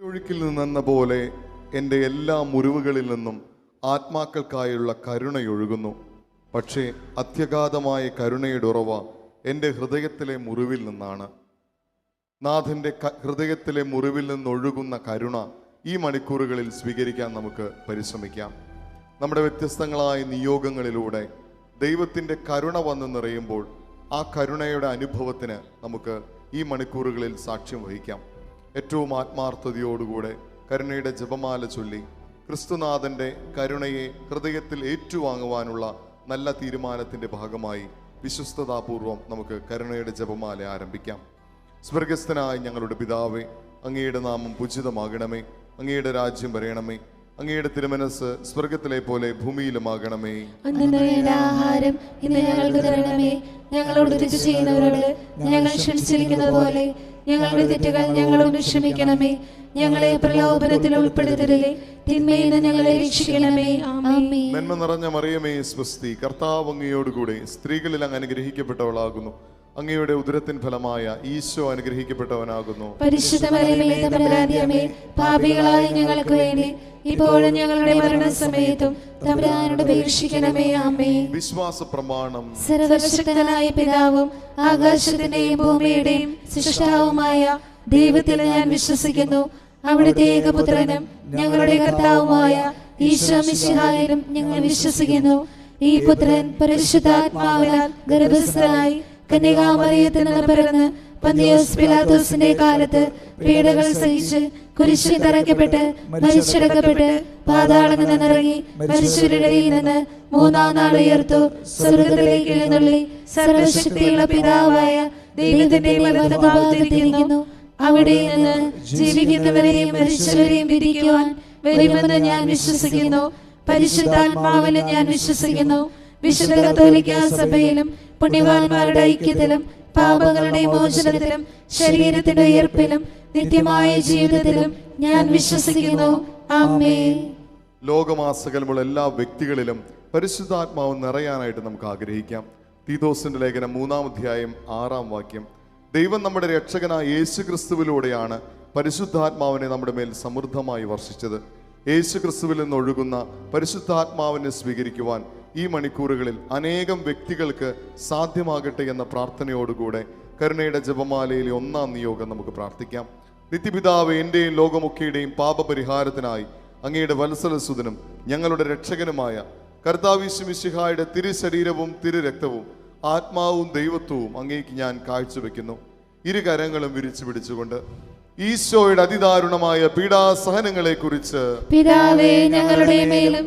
ഒഴുക്കിൽ നിന്നെന്ന പോലെ എന്റെ എല്ലാ മുറിവുകളിൽ നിന്നും ആത്മാക്കൾക്കായുള്ള കരുണയൊഴുകുന്നു പക്ഷേ അത്യഗാധമായ കരുണയുടെ ഉറവ എന്റെ ഹൃദയത്തിലെ മുറിവിൽ നിന്നാണ്. നാഥന്റെ ഹൃദയത്തിലെ മുറിവിൽ നിന്നൊഴുകുന്ന കരുണ ഈ മണിക്കൂറുകളിൽ സ്വീകരിക്കാൻ നമുക്ക് പരിശ്രമിക്കാം. നമ്മുടെ വ്യത്യസ്തങ്ങളായ നിയോഗങ്ങളിലൂടെ ദൈവത്തിന്റെ കരുണ വന്നു നിറയുമ്പോൾ ആ കരുണയുടെ അനുഭവത്തിന് നമുക്ക് ഈ മണിക്കൂറുകളിൽ സാക്ഷ്യം വഹിക്കാം. ഏറ്റവും ആത്മാർത്ഥതയോടുകൂടെ കരുണയുടെ ജപമാല ചൊല്ലി ക്രിസ്തുനാഥന്റെ കരുണയെ ഹൃദയത്തിൽ ഏറ്റുവാങ്ങുവാനുള്ള നല്ല തീരുമാനത്തിന്റെ ഭാഗമായി വിശ്വസ്തതാപൂർവം നമുക്ക് കരുണയുടെ ജപമാല ആരംഭിക്കാം. സ്വർഗസ്ഥനായ ഞങ്ങളുടെ പിതാവേ അങ്ങയുടെ നാമം പൂജിതമാകണമേ. അങ്ങയുടെ രാജ്യം വരയണമേ അങ്ങയുടെ തിരുമനസ് സ്വർഗത്തിലെ പോലെ ഭൂമിയിലുമാകണമേ. ആഹാരം ഇന്ന് ഞങ്ങൾക്ക് തരണമേ. ഞങ്ങളോട് തെറ്റ് ചെയ്യുന്നവരോട് ഞങ്ങൾ ക്ഷമിച്ചിരിക്കുന്നത് പോലെ ഞങ്ങളുടെ തെറ്റുകൾ ഞങ്ങളോട് ക്ഷമിക്കണമേ. ഞങ്ങളെ പ്രലോഭനത്തിൽ ഉൾപ്പെടുത്തരുതേ. തിന്മയിൽ ഞങ്ങളെ രക്ഷിക്കണമേ. നന്മ നിറഞ്ഞ മറിയമേ സ്വസ്തി. കർത്താവ് അങ്ങയോടുകൂടെ സ്ത്രീകളിൽ അങ്ങ് അനുഗ്രഹിക്കപ്പെട്ടവളാകുന്നു. അങ്ങയുടെ ഉദരത്തിൻ ഫലമായ ഈശോ അനുഗ്രഹിക്കപ്പെട്ടവനാകുന്നു. പാപികളായ ഞങ്ങൾക്ക് വേണ്ടി ഇപ്പോഴും ഞങ്ങളുടെ മരണസമയത്തും തമ്പുരാനോട് അപേക്ഷിക്കണമേ ആമേ. വിശ്വാസ പ്രമാണം സർവശക്തനായ പിതാവും ആകാശത്തിന്റെയും ഭൂമിയുടെയും സൃഷ്ടാവുമായ ദൈവത്തിൽ ഞാൻ വിശ്വസിക്കുന്നു. അവിടുത്തെ ഏകപുത്രനും ഞങ്ങളുടെ കർത്താവുമായ ഈശോ മിശിഹായിലും ഞങ്ങൾ വിശ്വസിക്കുന്നു. ഈ പുത്രൻ പരിശുദ്ധാത്മാവിനാൽ ഗർഭസ്ഥനായി കന്യകാമറിയത്തിൽ പിറന്ന് പന്തിയോസ് പിലാത്തോസിന്റെ കാലത്ത് പീഡകൾ സഹിച്ച് കുരിശിൽ തറയ്ക്കപ്പെട്ട് മരിച്ചടക്കപ്പെട്ട് പാതാളങ്ങൾ നിന്നിറങ്ങി മരിച്ചവരുടെ നിന്ന് മൂന്നാം നാൾ ഉയർത്തു സ്വർഗത്തിലേക്ക് എഴുന്നള്ളി സർവശക്തിയുള്ള പിതാവായ ദൈവത്തിന്റെ വലതുഭാഗത്തിരിക്കുന്നു അവിടെ നിന്ന് ജീവിക്കുന്നവരെയും മരിച്ചവരെയും വിരിക്കുവാൻ വരുമെന്ന് ഞാൻ വിശ്വസിക്കുന്നു. പരിശുദ്ധാത്മാവിനെ ഞാൻ വിശ്വസിക്കുന്നു. വിശുദ്ധ കത്തോലിക്ക സഭയിലും പുണ്യവാന്മാരുടെ ഐക്യത്തിലും പാപങ്ങളുടെ മോചനത്തിലും ശരീരത്തിന്റെ ഉയർപ്പിലും നിത്യമായ ജീവിതത്തിലും ഞാൻ വിശ്വസിക്കുന്നു. ആമേ ലോകമാസകലമുള്ള എല്ലാ വ്യക്തികളിലും പരിശുദ്ധാത്മാവ് നിറയാനായിട്ട് നമുക്ക് ആഗ്രഹിക്കാം. തീതോസിന്റെ ലേഖനം മൂന്നാം അധ്യായം ആറാം വാക്യം. ദൈവം നമ്മുടെ രക്ഷകനായ യേശു ക്രിസ്തുവിലൂടെയാണ് പരിശുദ്ധാത്മാവിനെ നമ്മുടെ മേൽ സമൃദ്ധമായി വർഷിച്ചത്. യേശു ക്രിസ്തുവിൽ നിന്നൊഴുകുന്ന പരിശുദ്ധാത്മാവിനെ സ്വീകരിക്കുവാൻ ഈ മണിക്കൂറുകളിൽ അനേകം വ്യക്തികൾക്ക് സാധ്യമാകട്ടെ എന്ന പ്രാർത്ഥനയോടുകൂടെ കരുണയുടെ ജപമാലയിലെ ഒന്നാം നിയോഗം നമുക്ക് പ്രാർത്ഥിക്കാം. നിത്യപിതാവ് എന്റെയും ലോകമൊക്കെയുടെയും പാപപരിഹാരത്തിനായി അങ്ങയുടെ വത്സലസുതനും ഞങ്ങളുടെ രക്ഷകനുമായ കർത്താവിശ്വമിശിഹായുടെ തിരുശരീരവും തിരുരക്തവും ആത്മാവും ദൈവത്വവും അങ്ങേക്ക് ഞാൻ കാഴ്ചവെക്കുന്നു. ഇരു കരങ്ങളും വിരിച്ചു പിടിച്ചുകൊണ്ട് ഈശോയുടെ അതിദാരുണമായ പീഡാസഹനങ്ങളെ കുറിച്ച് പിതാവേ ഞങ്ങളുടെ മേലും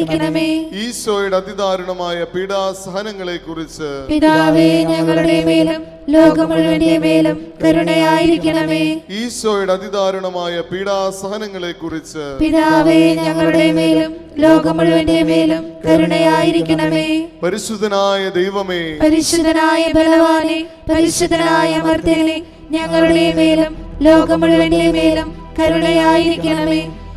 കരുണയായിരിക്കണമേ ഈശോയുടെ അതിദാരുണമായ പീഡാസഹനങ്ങളെ കുറിച്ച് പിതാവേ ഞങ്ങളുടെ മേലും ലോകം മുഴുവന്റെ മേലും കരുണയായിരിക്കണമേ. ഈശോയുടെ അതിദാരുണമായ പീഡാസഹനങ്ങളെ കുറിച്ച് പിതാവേ ഞങ്ങളുടെ മേലും ലോകം മുഴുവന്റെ മേലും കരുണയായിരിക്കണമേ. പരിശുദ്ധനായ ദൈവമേ പരിശുദ്ധനായ ബലവാനെ പരിശുദ്ധനായ മർദ്ദനെ ഞങ്ങളുടെ മേലും ലോകം മുഴുവന്റെ മേലും കരുണയായിരിക്കണമേ.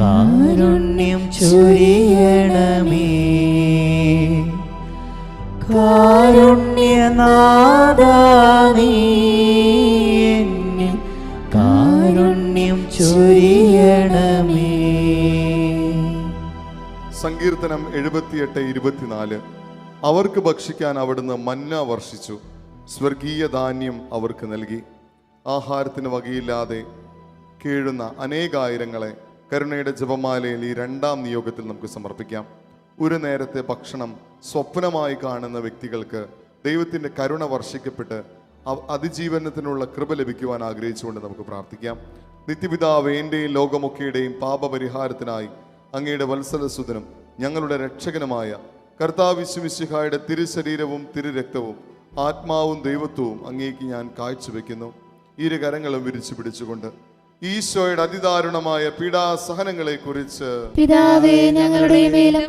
കാരുണ്യം ചൊരിയണമേ. കാരുണ്യനാദാനീ കാരുണ്യം ചൊരിയണമേ. സങ്കീർത്തനം എഴുപത്തിയെട്ട് ഇരുപത്തിനാല്. അവർക്ക് ഭക്ഷിക്കാൻ അവിടുന്ന് മന്ന വർഷിച്ചു. സ്വർഗീയ ധാന്യം അവർക്ക് നൽകി. ആഹാരത്തിന് വകയില്ലാതെ കീഴുന്ന അനേകായിരങ്ങളെ കരുണയുടെ ജപമാലയിൽ ഈ രണ്ടാം നിയോഗത്തിൽ നമുക്ക് സമർപ്പിക്കാം. ഒരു നേരത്തെ ഭക്ഷണം സ്വപ്നമായി കാണുന്ന വ്യക്തികൾക്ക് ദൈവത്തിന്റെ കരുണ വർഷിക്കപ്പെട്ട് അതിജീവനത്തിനുള്ള കൃപ ലഭിക്കുവാൻ ആഗ്രഹിച്ചുകൊണ്ട് നമുക്ക് പ്രാർത്ഥിക്കാം. നിത്യപിതാവ് എന്റെയും ലോകമൊക്കെയുടെയും പാപപരിഹാരത്തിനായി അങ്ങയുടെ വത്സലസുതനും ഞങ്ങളുടെ രക്ഷകനുമായ കർത്താവിശ്വമിശിഹായുടെ തിരുശരീരവും തിരുരക്തവും ആത്മാവും ദൈവത്വവും അങ്ങേക്ക് ഞാൻ കാഴ്ചവെക്കുന്നു. ഇരു കരങ്ങളും വിരിച്ചു പിടിച്ചുകൊണ്ട് ഈശോയുടെ അതിദാരുണമായ പീഡാസഹനങ്ങളെ കുറിച്ച് പിതാവേ ഞങ്ങളുടെ മേലും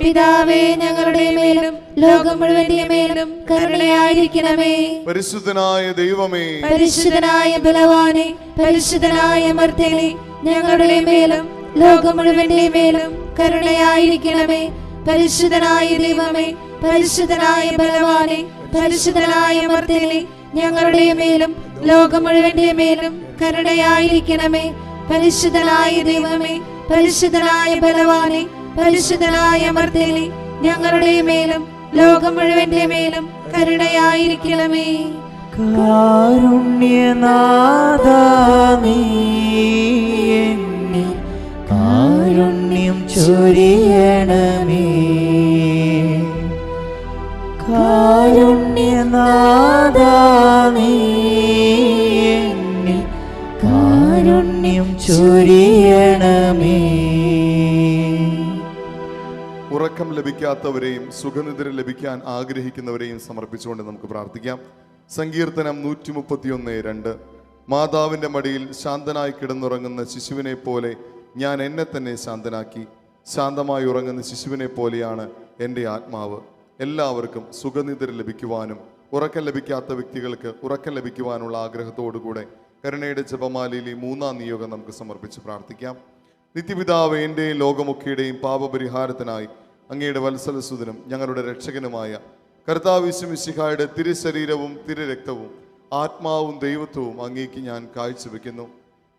പിതാവേ ഞങ്ങളുടെ മേലും ലോകം മുഴുവന്റെ മേലും കരുണയായിരിക്കണമേ. പരിശുദ്ധനായ ദൈവമേ. പരിശുദ്ധനായ ബലവാനെ പരിശുദ്ധനായ മർദ്ദനെ ഞങ്ങളുടെ മേലും ലോകം മുഴുവന്റെ മേലും കരുണയായിരിക്കണമേ. പരിശുദ്ധനായ ദൈവമേ പരിശുദ്ധനായ ബലവാനെ പരിശുദ്ധനായ മർദ്ദനെ ഞങ്ങളുടെ മേലും ലോകം മുഴുവന്റെ മേലും കരുണയായിരിക്കണമേ. പരിശുദ്ധനായ ദൈവമേ പരിശുദ്ധനായ ബലവാനെ പരിശുദ്ധനായ മർദ്ദേലി ഞങ്ങളുടെ മേലും ലോകം മുഴുവന്റെ മേലും കരുണയായിരിക്കണമേ. കാരുണ്യനാഥ കാരുണ്യം ചൊരിയണമേ. കാരുണ്യനാഥ കാരുണ്യം ചൊരിയണമേ. ഉറക്കം ലഭിക്കാത്തവരെയും സുഖനിദ്ര ലഭിക്കാൻ ആഗ്രഹിക്കുന്നവരെയും സമർപ്പിച്ചുകൊണ്ട് നമുക്ക് പ്രാർത്ഥിക്കാം. സങ്കീർത്തനം നൂറ്റി മുപ്പത്തിയൊന്ന് രണ്ട്. മാതാവിന്റെ മടിയിൽ ശാന്തനായി കിടന്നുറങ്ങുന്ന ശിശുവിനെ പോലെ ഞാൻ എന്നെ തന്നെ ശാന്തനാക്കി. ശാന്തമായി ഉറങ്ങുന്ന ശിശുവിനെ പോലെയാണ് എന്റെ ആത്മാവ്. എല്ലാവർക്കും സുഖനിദ്ര ലഭിക്കുവാനും ഉറക്കം ലഭിക്കാത്ത വ്യക്തികൾക്ക് ഉറക്കം ലഭിക്കുവാനുള്ള ആഗ്രഹത്തോടുകൂടെ കരുണയുടെ ജപമാലയിൽ ഈ മൂന്നാം നിയോഗം നമുക്ക് സമർപ്പിച്ച് പ്രാർത്ഥിക്കാം. നിത്യപിതാവ് എന്റെയും ലോകമൊക്കെയുടെയും പാപപരിഹാരത്തിനായി അങ്ങയുടെ വത്സലസുതനും ഞങ്ങളുടെ രക്ഷകനുമായ കർത്താവിശ്വമിശിഹായുടെ തിരുശരീരവും തിരുരക്തവും ആത്മാവും ദൈവത്വവും അങ്ങേക്ക് ഞാൻ കാഴ്ചവെക്കുന്നു.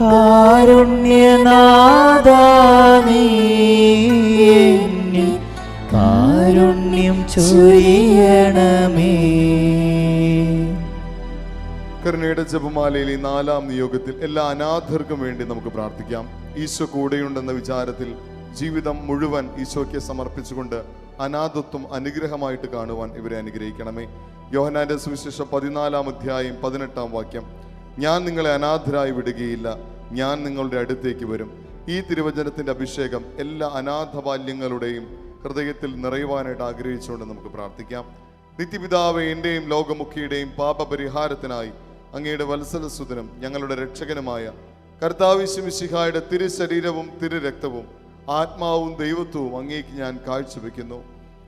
കാരുണ്യനാഥാ നീ കാരുണ്യം ചൊരിയണമേ. കരുണയുടെ ജപമാലയിൽ ഈ നാലാം നിയോഗത്തിൽ എല്ലാ അനാഥർക്കും വേണ്ടി നമുക്ക് പ്രാർത്ഥിക്കാം. ഈശോ കൂടെയുണ്ടെന്ന വിചാരത്തിൽ ജീവിതം മുഴുവൻ ഈശോയ്ക്ക് സമർപ്പിച്ചുകൊണ്ട് അനാഥത്വം അനുഗ്രഹമായിട്ട് കാണുവാൻ ഇവരെ അനുഗ്രഹിക്കണമേ. യോഹനാന്റെ സുവിശേഷം പതിനാലാം അധ്യായം പതിനെട്ടാം വാക്യം. ഞാൻ നിങ്ങളെ അനാഥരായി വിടുകയില്ല. ഞാൻ നിങ്ങളുടെ അടുത്തേക്ക് വരും. ഈ തിരുവചനത്തിന്റെ അഭിഷേകം എല്ലാ അനാഥ ബാല്യങ്ങളുടെയും ഹൃദയത്തിൽ നിറയുവാനായിട്ട് ആഗ്രഹിച്ചുകൊണ്ട് നമുക്ക് പ്രാർത്ഥിക്കാം. നിത്യപിതാവ് എന്റെയും ലോകമുഖിയുടെയും പാപപരിഹാരത്തിനായി അങ്ങയുടെ വത്സലസുതനും ഞങ്ങളുടെ രക്ഷകനുമായ കർത്താവിശ്വമിശിഹായുടെ തിരുശരീരവും തിരുരക്തവും ആത്മാവും ദൈവത്വവും അങ്ങേക്ക് ഞാൻ കാഴ്ചവെക്കുന്നു.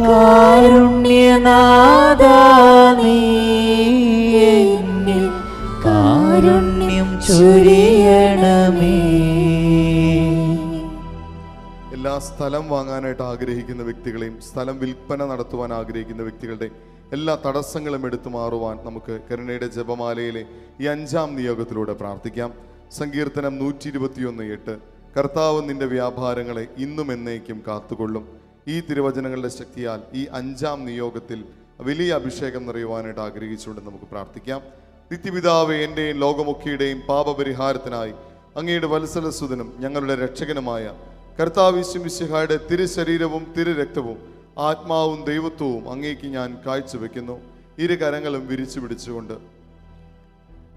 കാരുണ്യനാഥാ എന്നിൽ കാരുണ്യം ചൊരിയണമേ. എല്ലാ സ്ഥലം വാങ്ങാനായിട്ട് ആഗ്രഹിക്കുന്ന വ്യക്തികളെയും സ്ഥലം വിൽപ്പന നടത്തുവാൻ ആഗ്രഹിക്കുന്ന വ്യക്തികളുടെയും എല്ലാ തടസ്സങ്ങളും എടുത്തു മാറുവാൻ നമുക്ക് കരുണയുടെ ജപമാലയിലെ ഈ അഞ്ചാം നിയോഗത്തിലൂടെ പ്രാർത്ഥിക്കാം. സങ്കീർത്തനം നൂറ്റി ഇരുപത്തിയൊന്ന് എട്ട്. കർത്താവ് നിന്റെ വ്യാപാരങ്ങളെ ഇന്നും എന്നേക്കും കാത്തുകൊള്ളും. ഈ തിരുവചനങ്ങളുടെ ശക്തിയാൽ ഈ അഞ്ചാം നിയോഗത്തിൽ വലിയ അഭിഷേകം നിറയുവാനായിട്ട് ആഗ്രഹിച്ചുകൊണ്ട് നമുക്ക് പ്രാർത്ഥിക്കാം. നിത്യപിതാവ് എന്റെയും ലോകമൊക്കെയുടെയും പാപപരിഹാരത്തിനായി അങ്ങയുടെ വത്സലസുതനും ഞങ്ങളുടെ രക്ഷകനുമായ കർത്താവിശ്വമിശിഹായുടെ തിരുശരീരവും തിരുരക്തവും ആത്മാവും ദൈവത്വവും അങ്ങേക്ക് ഞാൻ കാഴ്ചവെക്കുന്നു. ഇരു കരങ്ങളും വിരിച്ചു പിടിച്ചുകൊണ്ട്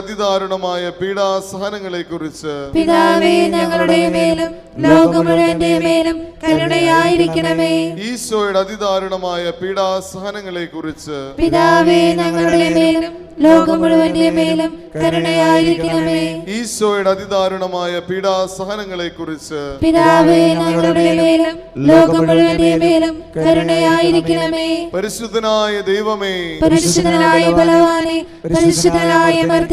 അതിദാരുണമായ പീഡാസഹനങ്ങളെ കുറിച്ച് പിതാവേ ഞങ്ങളുടെ മേലും ലോകം മുഴുവന്റെ മേലും കരുണയായിരിക്കണമേ. ഈശോയുടെ അതിദാരുണമായ പീഡാസഹനങ്ങളെ കുറിച്ച് പിതാവേ ഞങ്ങളുടെ മേലും ലോകം മുഴുവന്റെ മേലും കരുണയായിരിക്കണമേ. ഈശോയുടെ അതിദാരുണമായ പീഡാസഹനങ്ങളെ കുറിച്ച് പിതാവേ ഞങ്ങളുടെ മേലും ലോകം മുഴുവന്റെ മേലും കരുണയായിരിക്കണമേ. പരിശുദ്ധനായ ദൈവമേ പരിശുദ്ധനായ ബലവാനെ പരിശുദ്ധനായ